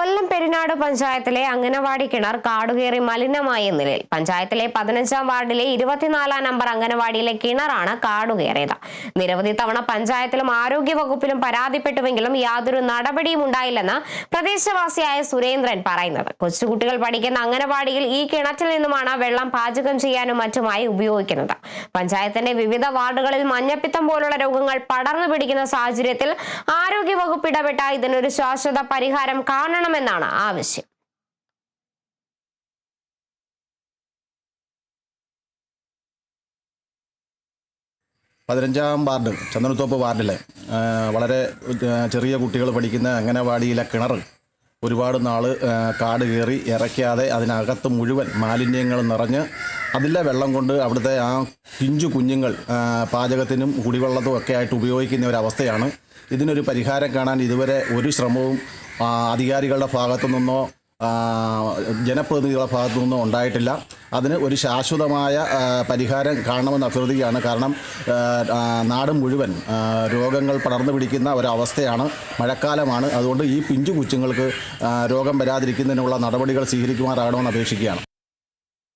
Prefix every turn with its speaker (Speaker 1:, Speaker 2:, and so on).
Speaker 1: കൊല്ലം പെരിനാട് പഞ്ചായത്തിലെ അംഗനവാടി കിണർ കാടുകയറി മലിനമായ നിലയിൽ പഞ്ചായത്തിലെ പതിനഞ്ചാം വാർഡിലെ ഇരുപത്തിനാലാം നമ്പർ അംഗനവാടിയിലെ കിണറാണ് കാടുകയറിയത്. നിരവധി തവണ പഞ്ചായത്തിലും ആരോഗ്യ വകുപ്പിലും പരാതിപ്പെട്ടുവെങ്കിലും യാതൊരു നടപടിയും ഉണ്ടായില്ലെന്ന് പ്രദേശവാസിയായ സുരേന്ദ്രൻ പറയുന്നത്. കൊച്ചുകുട്ടികൾ പഠിക്കുന്ന അംഗനവാടിയിൽ ഈ കിണറ്റിൽ നിന്നുമാണ് വെള്ളം പാചകം ചെയ്യാനും മറ്റുമായി ഉപയോഗിക്കുന്നത്. പഞ്ചായത്തിന്റെ വിവിധ വാർഡുകളിൽ മഞ്ഞപ്പിത്തം പോലുള്ള രോഗങ്ങൾ പടർന്നു പിടിക്കുന്ന സാഹചര്യത്തിൽ ആരോഗ്യ വകുപ്പ് ഇടപെട്ട ഇതിനൊരു ശാശ്വത പരിഹാരം കാണണമെന്നാണ് ആവശ്യം.
Speaker 2: പതിനഞ്ചാം വാർഡ് ചന്ദനത്തോപ്പ് വാർഡിലെ വളരെ ചെറിയ കുട്ടികൾ പഠിക്കുന്ന അംഗനവാടിയിലെ കിണർ ഒരുപാട് നാൾ കാട് കയറി ഇറക്കാതെ അതിനകത്ത് മുഴുവൻ മാലിന്യങ്ങൾ നിറഞ്ഞ് അതിലെ വെള്ളം കൊണ്ട് അവിടുത്തെ ആ പിഞ്ചു കുഞ്ഞുങ്ങൾ പാചകത്തിനും കുടിവെള്ളത്തും ഒക്കെ ആയിട്ട് ഉപയോഗിക്കുന്ന ഒരു അവസ്ഥയാണ്. ഇതിനൊരു പരിഹാരം കാണാൻ ഇതുവരെ ഒരു ശ്രമവും അധികാരികളുടെ ഭാഗത്തു നിന്നോ ജനപ്രതിനിധികളുടെ ഭാഗത്തു നിന്നോ ഉണ്ടായിട്ടില്ല. അതിന് ഒരു ശാശ്വതമായ പരിഹാരം കാണണമെന്ന് അഭ്യർത്ഥിക്കുകയാണ്. കാരണം നാട് മുഴുവൻ രോഗങ്ങൾ പടർന്നു പിടിക്കുന്ന ഒരവസ്ഥയാണ് മഴക്കാലമാണ്. അതുകൊണ്ട് ഈ പിഞ്ചു കൊച്ചുങ്ങൾക്ക് രോഗം വരാതിരിക്കുന്നതിനുള്ള നടപടികൾ സ്വീകരിക്കുമാറാകണമെന്ന് അപേക്ഷിക്കുകയാണ്.